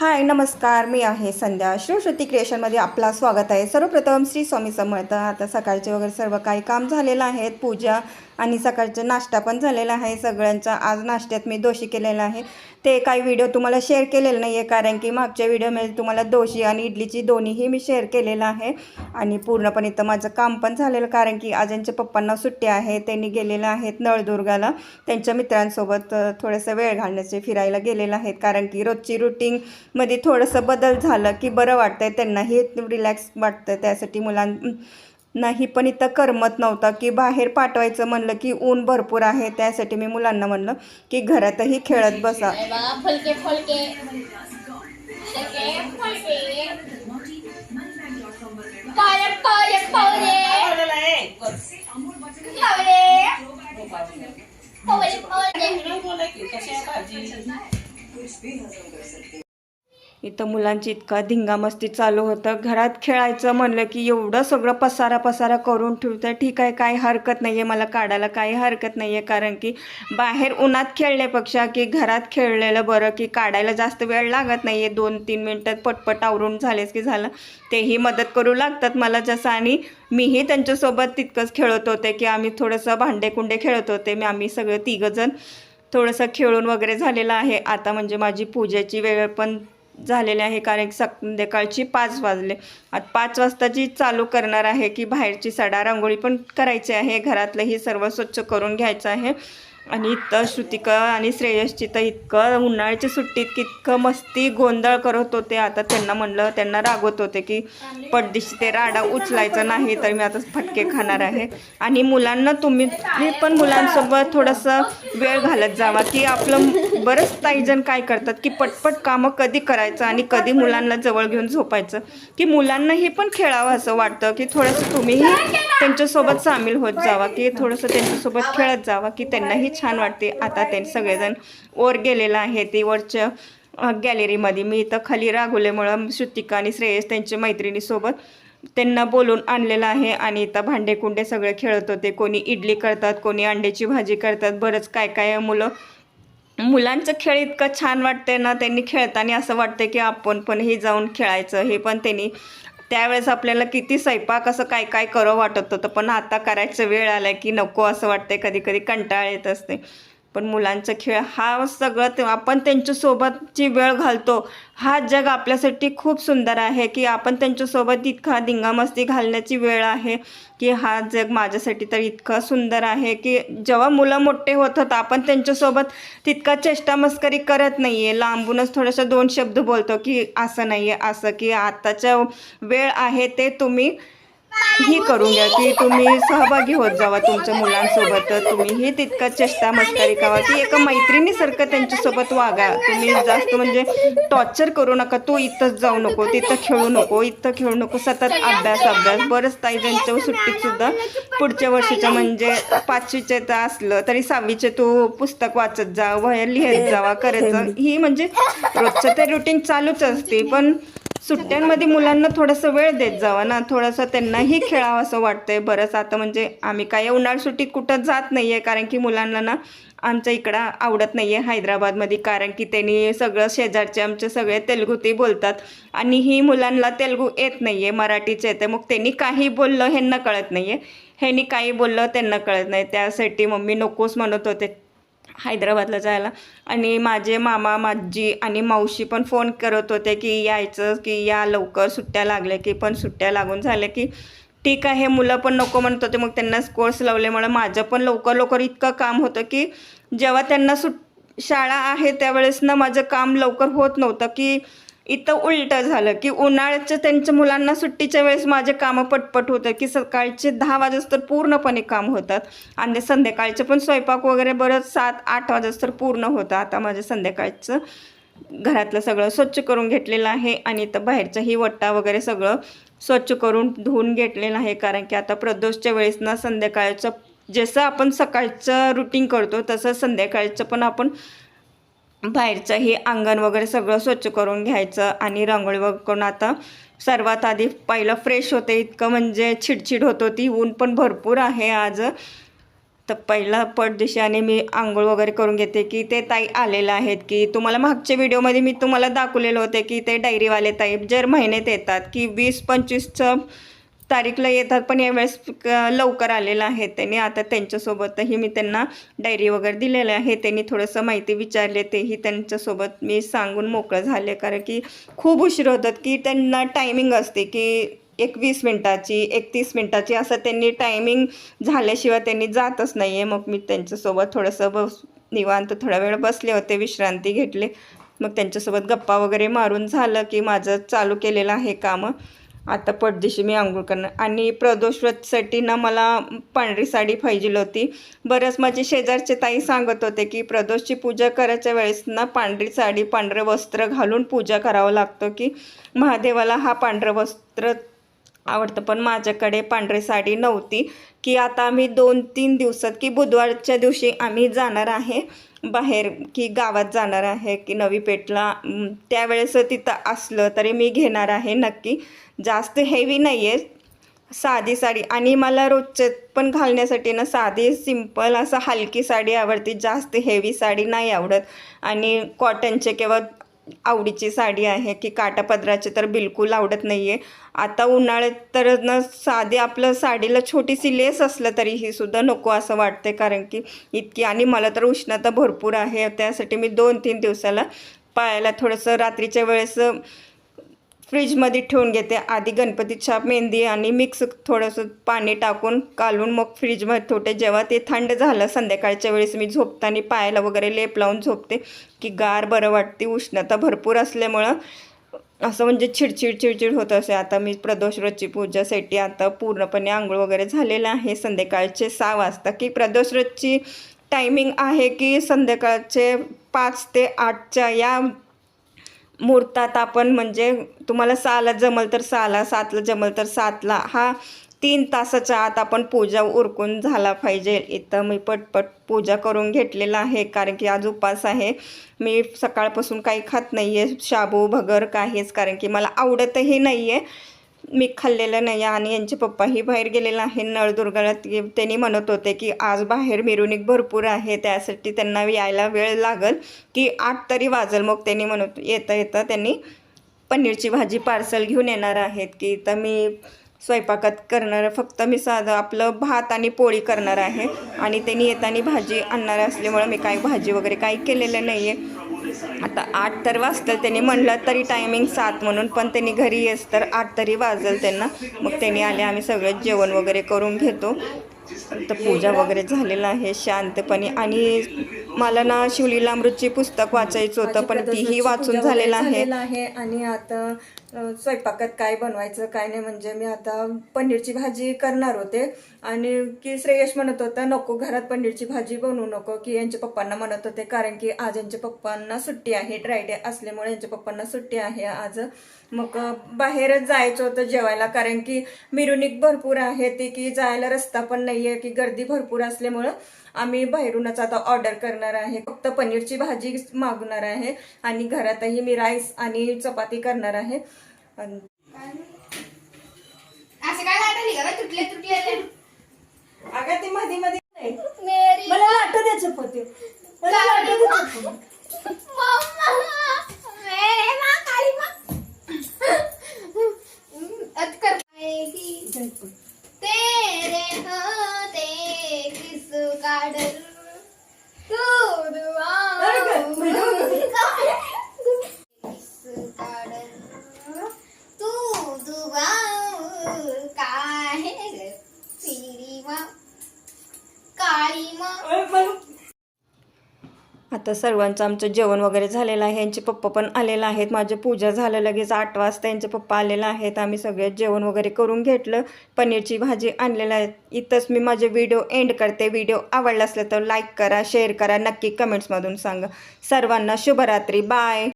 हाय नमस्कार. मी आहे संध्या. श्रीश्रुती क्रिएशनमध्ये आपला स्वागत आहे. सर्वप्रथम श्री स्वामी समर्थ. आता सकाळचे वगैरे सर्व काही काम झालेलं आहेत पूजा आणि सकाळचा नाश्ता पण झालेला आहे. सगळ्यांचा आज नाश्त्यात मी दोषी केलेला आहे. ते काही व्हिडिओ तुम्हाला शेअर केलेलं नाही आहे कारण की मागच्या व्हिडिओमध्ये तुम्हाला दोशी आणि इडलीची दोन्हीही मी शेअर केलेलं आहे. आणि पूर्णपणे इथं माझं काम पण झालेलं कारण की आज यांच्या पप्पांना सुट्टी आहे त्यांनी गेलेलं आहेत नळदुर्गाला. त्यांच्या मित्रांसोबत थोडंसं वेळ घालण्याचे फिरायला गेलेलं आहेत कारण की रोजची रुटीनमध्ये थोडंसं बदल झालं की बरं वाटतंय त्यांनाही रिलॅक्स वाटतं त्यासाठी मुलां नाही पण इथं करमत नव्हतं की बाहेर पाठवायचं म्हणलं की ऊन भरपूर आहे त्यासाठी मी मुलांना म्हणलं की घरातही खेळत बसा. बघा फुलके फुलके. फुलके इथं मुलांची इतका धिंगामस्ती चालू होतं. घरात खेळायचं म्हणलं की एवढं सगळं पसारा पसारा करून ठेवतं ठीक आहे काही हरकत नाही आहे मला काढायला काही हरकत नाही आहे कारण की बाहेर उन्हात खेळण्यापेक्षा की घरात खेळलेलं बरं की काढायला जास्त वेळ लागत नाही आहे दोन तीन मिनटात पटपट आवरून झालेच की झालं. तेही मदत करू लागतात मला जसं आणि मीही त्यांच्यासोबत तितकंच खेळत होते की आम्ही थोडंसं भांडेकुंडे खेळत होते. मी आम्ही सगळं तिघंजण थोडंसं खेळून वगैरे झालेलं आहे. आता म्हणजे माझी पूजेची वेळ पण झालेले आहे. कारण संध्याकाळची पाच वाजले. आता पाच वाजताची चालू करणार आहे की बाहेरची सडा रांगोळी पण करायची आहे. घरातलंही सर्व स्वच्छ करून घ्यायचं आहे. आणि इथं श्रुतिका आणि श्रेयसची तर इतकं उन्हाळ्याच्या सुट्टीत की इतकं मस्ती गोंधळ करत होते. आता त्यांना म्हणलं त्यांना रागवत होते की पडदिशी ते राडा उचलायचा नाही तर मी आता फटके खाणार आहे. आणि मुलांना तुम्ही तुम्ही पण मुलांसोबत थोडंसं वेळ घालत जावा की आपलं बरंच काही जण काय करतात की पटपट कामं कधी करायचं आणि कधी मुलांना जवळ घेऊन झोपायचं. की मुलांनाही पण खेळावं असं वाटतं की थोडंसं तुम्हीही त्यांच्यासोबत सामील होत जावा की थोडंसं त्यांच्यासोबत खेळत जावा की त्यांनाही छान वाटते. आता ते सगळेजण वर गेलेलं आहे ते वरच्या गॅलरीमध्ये. मी इथं खाली रागवल्यामुळं श्रुतिका आणि श्रेयस त्यांच्या मैत्रिणीसोबत त्यांना बोलून आणलेलं आहे आणि इथं भांडे कुंडे सगळे खेळत होते. कोणी इडली करतात कोणी अंड्याची भाजी करतात. बरंच काय काय मुलं मुलांचं खेळ इतकं छान वाटते ना त्यांनी खेळताना असं वाटतं की आपण पण हे जाऊन खेळायचं हे पण त्यांनी त्यावेळेस आपल्याला किती स्वयंपाक असं काय काय करावं वाटत होतं पण आता करायचं वेळ आला की नको असं वाटतंय कधी कधी कंटाळ येत असते पण मुलांचा खेळ हा सगळं ते आपण त्यांच्यासोबतची वेळ घालतो. हा जग आपल्यासाठी खूप सुंदर आहे की आपण त्यांच्यासोबत इतका धिंगामस्ती घालण्याची वेळ आहे की हा जग माझ्यासाठी तर इतकं सुंदर आहे की जेव्हा मुलं मोठे होतात आपण त्यांच्यासोबत तितका चेष्टामस्करी करत नाही आहे लांबूनच थोडंसं दोन शब्द बोलतो की असं नाही आहे असं की आत्ताच्या वेळ आहे ते तुम्ही ही करून घ्या की तुम्ही सहभागी होत जावा तुमच्या मुलांसोबत. तुम्हीही तितका चेष्टा मस्करी करावा की एका मैत्रिणीसारखं त्यांच्यासोबत वागा. तुम्ही जास्त म्हणजे टॉर्चर करू नका तू इथंच जाऊ नको तिथं खेळू नको इथं खेळू नको सतत अभ्यास अभ्यास. बरंच ताई ज्यांच्या सुट्टीत सुद्धा पुढच्या वर्षीच्या म्हणजे पाचवीचे तर असलं तरी सहावीचे तू पुस्तक वाचत जा वह्या लिहित जावा करत जा. ही म्हणजे रोजचं ते रुटीन चालूच असते पण सुट्ट्यांमध्ये मुलांना थोडंसं वेळ देत जावा ना. थोडंसं त्यांनाही खेळावं असं वाटतंय. बरंच आता म्हणजे आम्ही काय उन्हाळ सुट्टीत कुठं जात नाही आहे कारण की मुलांना ना आमच्या इकडं आवडत नाही आहे हैदराबादमध्ये. कारण की त्यांनी सगळं शेजारचे आमचे सगळे तेलगुती बोलतात. आणि ही मुलांना तेलगू येत नाही आहे मराठीचे येते मग त्यांनी काही बोललं ह्यांना कळत नाही आहे ह्यांनी काही बोललं त्यांना कळत नाही. त्यासाठी मम्मी नकोच म्हणत होते. हैदराबादला जायला. आणि माझे मामा माझी आणि मावशी पण फोन करत होते की यायचं की या लवकर सुट्ट्या लागल्या की पण सुट्ट्या लागून झाल्या की ठीक आहे मुलं पण नको म्हणत होते. मग त्यांना कोर्स लावल्यामुळे माझं पण लवकर लवकर इतकं काम होतं की जेव्हा त्यांना सुट शाळा आहे त्यावेळेस ना माझं काम लवकर होत नव्हतं की इथं उलटं झालं की उन्हाळ्याचं त्यांच्या मुलांना सुट्टीच्या वेळेस माझे कामं पटपट होतं की सकाळचे दहा वाजेस तर पूर्णपणे काम होतात आणि संध्याकाळचं पण स्वयंपाक वगैरे बरंच सात आठ वाजेस तर पूर्ण होतं. आता माझं संध्याकाळचं घरातलं सगळं स्वच्छ करून घेतलेलं आहे आणि इथं बाहेरचंही वट्टा वगैरे सगळं स्वच्छ करून धुवून घेतलेलं आहे. कारण की आता प्रदोषच्या वेळेस ना संध्याकाळचं जसं आपण सकाळचं रुटीन करतो तसं संध्याकाळचं पण आपण बाहेरचं हे अंगण वगैरे सगळं स्वच्छ करून घ्यायचं आणि रांगोळी वगैरे करून आता सर्वात आधी पहिलं फ्रेश होते इतकं म्हणजे चिडचिड होत होती ऊन पण भरपूर आहे आज. तर पहिला पट आणि मी आंघोळ वगैरे करून घेते की ते ताई आलेले आहेत की तुम्हाला मागच्या व्हिडिओमध्ये मी तुम्हाला दाखवलेलं होते की ते डायरीवाले ताई जर महिन्यात येतात की वीस पंचवीसचं तारीखला येतात पण यावेळेस क- लवकर आलेलं आहे त्यांनी. आता त्यांच्यासोबतही मी त्यांना डायरी वगैरे दिलेलं आहे. त्यांनी थोडंसं माहिती विचारले तेही त्यांच्यासोबत मी सांगून मोकळं झाले. कारण की खूप उशीर होतात की त्यांना टायमिंग असते की एक वीस मिनटाची एकतीस मिनटाची असं त्यांनी टायमिंग झाल्याशिवाय त्यांनी जातच नाही आहे मग मी त्यांच्यासोबत थोडंसं बस निवांत थोडा वेळ बसले होते विश्रांती घेतले. मग त्यांच्यासोबत गप्पा वगैरे मारून झालं की माझं चालू केलेलं आहे कामं. आता पटदिशी मी आंघोळ करणार. आणि प्रदोषव्रतसाठी ना मला पांढरी साडी पाहिजे होती. बरंच माझे शेजारचे ताई सांगत होते की प्रदोषची पूजा करायच्या वेळेस ना पांढरी साडी पांढरं वस्त्र घालून पूजा करावं लागतं की महादेवाला हा पांढरं वस्त्र आवडतं. पण माझ्याकडे पांढरी साडी नव्हती की आता आम्ही दोन तीन दिवसात की बुधवारच्या दिवशी आम्ही जाणार आहे. बाहेर की गावात जाणार आहे की नवी पेठला त्यावेळेस तिथं असलं तरी मी घेणार आहे नक्की. जास्त हेवी नाही आहे साधी साडी. आणि मला रोजचे पण घालण्यासाठी ना साधी सिंपल असं हलकी साडी आवडते. जास्त हेवी साडी नाही आवडत. आणि कॉटनचे किंवा आवडीची साडी आहे की काटापदराची तर बिलकुल आवडत नाही आहे आता उन्हाळ्यात तर ना साधी आपलं साडीला छोटीशी लेस असलं तरी ही सुद्धा नको असं वाटते कारण की इतकी आणि मला तर उष्णता भरपूर आहे. त्यासाठी मी दोन तीन दिवसाला पायाला थोडंसं रात्रीच्या वेळेस फ्रीजमध्ये ठेवून घेते. आधी गणपतीच्या मेहंदी आणि मिक्स थोडंसं पाणी टाकून कालून मग फ्रीजमध्ये ठेवते. जेव्हा ते थंड झालं संध्याकाळच्या वेळेस मी झोपताना पायाला वगैरे लेप लावून झोपते की गार बरं वाटते. उष्णता भरपूर असल्यामुळं असं म्हणजे चिडचिड चिडचिड होत असे. आता मी प्रदोषव्रतची पूजासाठी आता पूर्णपणे आंघोळ वगैरे झालेलं आहे. संध्याकाळचे सहा वाजता. की प्रदोषव्रतची टायमिंग आहे की संध्याकाळचे पाच ते आठच्या या मुहूर्तात आपण म्हणजे तुम्हाला सहाला जमल तर सहाला सातला जमल तर सातला हा तीन तासाच्या आत आपण पूजा उरकून झाला पाहिजे. इथं मी पटपट पूजा करून घेतलेला आहे कारण की आज उपास आहे. मी सकाळपासून काही खात नाही आहे शाबू भगर काहीच कारण की मला आवडतही नाही आहे मी खाल्लेलं नाही आहे आणि यांचे पप्पाही बाहेर गेलेला आहे नळदुर्गाला त्यांनी म्हणत होते की आज बाहेर मिरवणूक भरपूर आहे त्यासाठी त्यांना यायला वेळ लागल की आठ तरी वाजल. मग त्यांनी म्हणत येता येता त्यांनी पनीरची भाजी पार्सल घेऊन येणार आहेत की तर मी स्वयंपाकात करणार फक्त मी साधं आपलं भात आणि पोळी करणार आहे. आणि त्यांनी येताना भाजी आणणार असल्यामुळं मी काही भाजी वगैरे काही केलेलं नाही आहे आता आठ तर वाजतं त्यांनी म्हणलं तरी टायमिंग सात म्हणून पण त्यांनी घरी येस तर आठ तरी वाजल त्यांना. मग त्यांनी आले आम्ही सगळं जेवण वगैरे करून घेतो. तर पूजा वगैरे झालेलं आहे शांतपणे आणि मला ना शिवलीला अमृतची पुस्तक वाचायचं होतं पण तीही वाचून झालेलं आहे. आणि आता स्वयंपाकात काय बनवायचं काय नाही म्हणजे मी आता पनीरची भाजी करणार होते. आणि की श्रेयश म्हणत होता नको घरात पनीरची भाजी बनवू नको की यांच्या पप्पांना म्हणत होते कारण की आज यांच्या पप्पांना सुट्टी आहे ड्रायडे असल्यामुळे यांच्या पप्पांना सुट्टी आहे आज. मग बाहेरच जायचं होतं जेवायला कारण की मिरवणूक भरपूर आहे ती की जायला रस्ता पण नाही आहे की गर्दी भरपूर असल्यामुळं आम्ही बाहेरूनच आता ऑर्डर करणार आहे. फक्त पनीरची भाजी मागवणार आहे आणि घरातही मी राईस आणि चपाती करणार आहे. असे काय तुटले तुटले. आता सर्वांचं आमचं जेवण वगैरे झालेलं आहे. यांचे पप्पा पण आलेले आहेत. माझी पूजा झालं लगेच आठ वाजता. यांचे पप्पा आलेले आहेत. आम्ही सगळे जेवण वगैरे करून घेतलं. पनीरची भाजी आणलेलं आहे. इथंच मी माझे व्हिडिओ एंड करते. व्हिडिओ आवडला असला तर लाईक करा शेअर करा. नक्की कमेंट्समधून सांगा. सर्वांना शुभरात्री. बाय